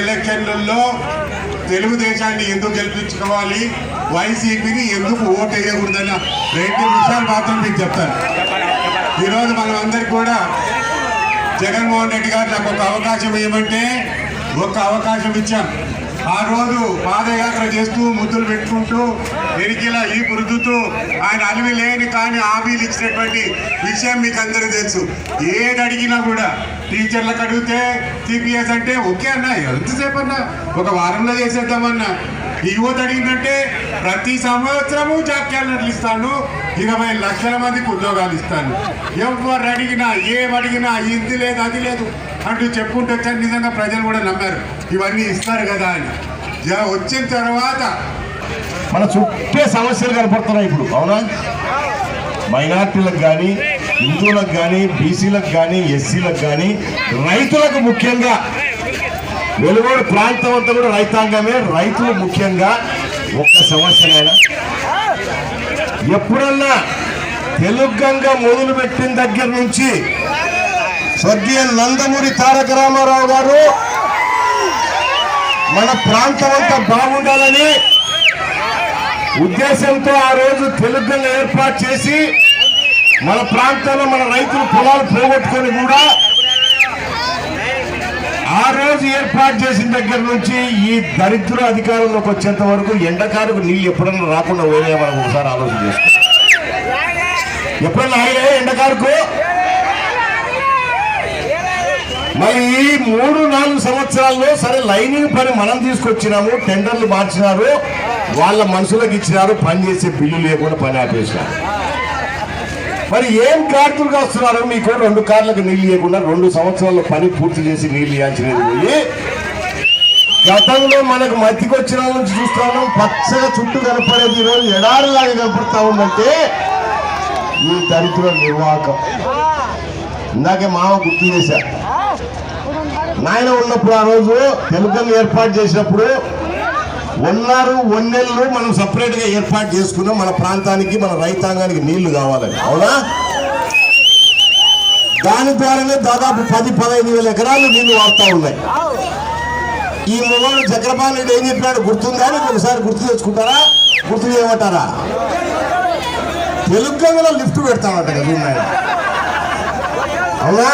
ఎలక్షన్లలో తెలుగుదేశాన్ని ఎందుకు గెలిపించుకోవాలి? వైసీపీని ఎందుకు ఓటు వేయకూడదన్న రెండు విషయాలు మాత్రం మీకు చెప్తాను. ఈరోజు మనం అందరికి కూడా జగన్మోహన్ రెడ్డి గారు నాకు ఒక అవకాశం ఇవ్వమంటే ఒక అవకాశం ఇచ్చాం. ఆ రోజు పాదయాత్ర చేస్తూ ముద్దులు పెట్టుకుంటూ ఎరికిలా ఈ రుద్దుతూ ఆయన అలివి లేని కానీ హామీలు ఇచ్చినటువంటి విషయం మీకు అందరూ తెలుసు. ఏది అడిగినా కూడా టీచర్లకు అడిగితే సిపిఎస్ అంటే ఓకే అన్న ఎంతసేపు అన్నా? ఒక వారంలో చేసేద్దామన్నా. ఈ యువత అడిగిందంటే ప్రతి సంవత్సరము జాబ్ క్యాలెండర్లు ఇస్తాను ఇరవై లక్షల మందికి ఉద్యోగాలు ఇస్తాను. ఎవరు అడిగినా ఏం అడిగినా ఇది లేదు అది లేదు. అంటూ చెప్పుకుంటూ వచ్చాను నిజంగా ప్రజలు కూడా నమ్మారు. ఇవన్నీ ఇస్తారు కదా అని. వచ్చిన తర్వాత మన చుట్టే సమస్యలు కనపడుతున్నాయి ఇప్పుడు. అవునా? మైనార్టీలకు కానీ హిందువులకు కానీ బీసీలకు కానీ ఎస్సీలకు కానీ రైతులకు ముఖ్యంగా. వెలుగోడు ప్రాంతం అంతా కూడా రైతాంగమే. రైతులు ముఖ్యంగా ఒక్క సమస్యనైనా ఎప్పుడన్నా తెలుగంగ మొదలు పెట్టిన దగ్గర నుంచి స్వర్గీయ నందమూరి తారక రామారావు గారు మన ప్రాంతం అంతా బాగుండాలని ఉద్దేశంతో ఆ రోజు తెలుగును ఏర్పాటు చేసి మన ప్రాంతంలో మన రైతులు పొలాలు పోగొట్టుకొని కూడా ఆ రోజు ఏర్పాటు చేసిన దగ్గర నుంచి ఈ దరిద్ర అధికారంలోకి వచ్చేంత వరకు ఎండకాలకు నీళ్ళు ఎప్పుడన్నా రాకుండా పోయినా మనం ఒకసారి ఆలోచన చేసుకో ఎప్పుడన్నా ఆగినా ఎండకారుకు? మరి ఈ మూడు నాలుగు సంవత్సరాల్లో సరే లైనింగ్ పని మనం తీసుకొచ్చినాము టెండర్లు మార్చినారు వాళ్ళ మనుషులకు ఇచ్చినారు పని చేసే బిల్లు లేకుండా పని ఆపేసినారు. మరి ఏం కార్డులుగా వస్తున్నారు? మీకు రెండు కార్లకు నీళ్ళు ఇవ్వకుండా రెండు సంవత్సరాల్లో పని పూర్తి చేసి నీళ్ళు ఇవ్వాల్సినది పోయి గతంలో మనకు మధ్యకి వచ్చిన నుంచి చూస్తా ఉన్నాం పచ్చగా చుట్టూ కనపడేది ఈరోజు ఎడారిలాగా కనపడతా ఉందంటే ఈ దరిద్ర నిర్వాహకం. ఇందాకే మామ గుర్తు చేశారు నాయన ఉన్నప్పుడు ఆ రోజు తెలుగుని ఏర్పాటు చేసినప్పుడు ఉన్నారు ఒన్నెళ్ళు మనం సపరేట్గా ఏర్పాటు చేసుకున్నాం. మన ప్రాంతానికి మన రైతాంగానికి నీళ్ళు కావాలని. అవునా? దాని ద్వారానే దాదాపు పది పదహైదు వేల ఎకరాలు నీళ్ళు వాడుతూ ఉన్నాయి. ఈ మొగోడు చక్రపాణి రెడ్డి ఏం చెప్పినాడు గుర్తుందా? అని ఒకసారి గుర్తు తెచ్చుకుంటారా? గుర్తు చేయమంటారా? తెలుగు లిఫ్ట్ పెడతామంట కదా అవునా?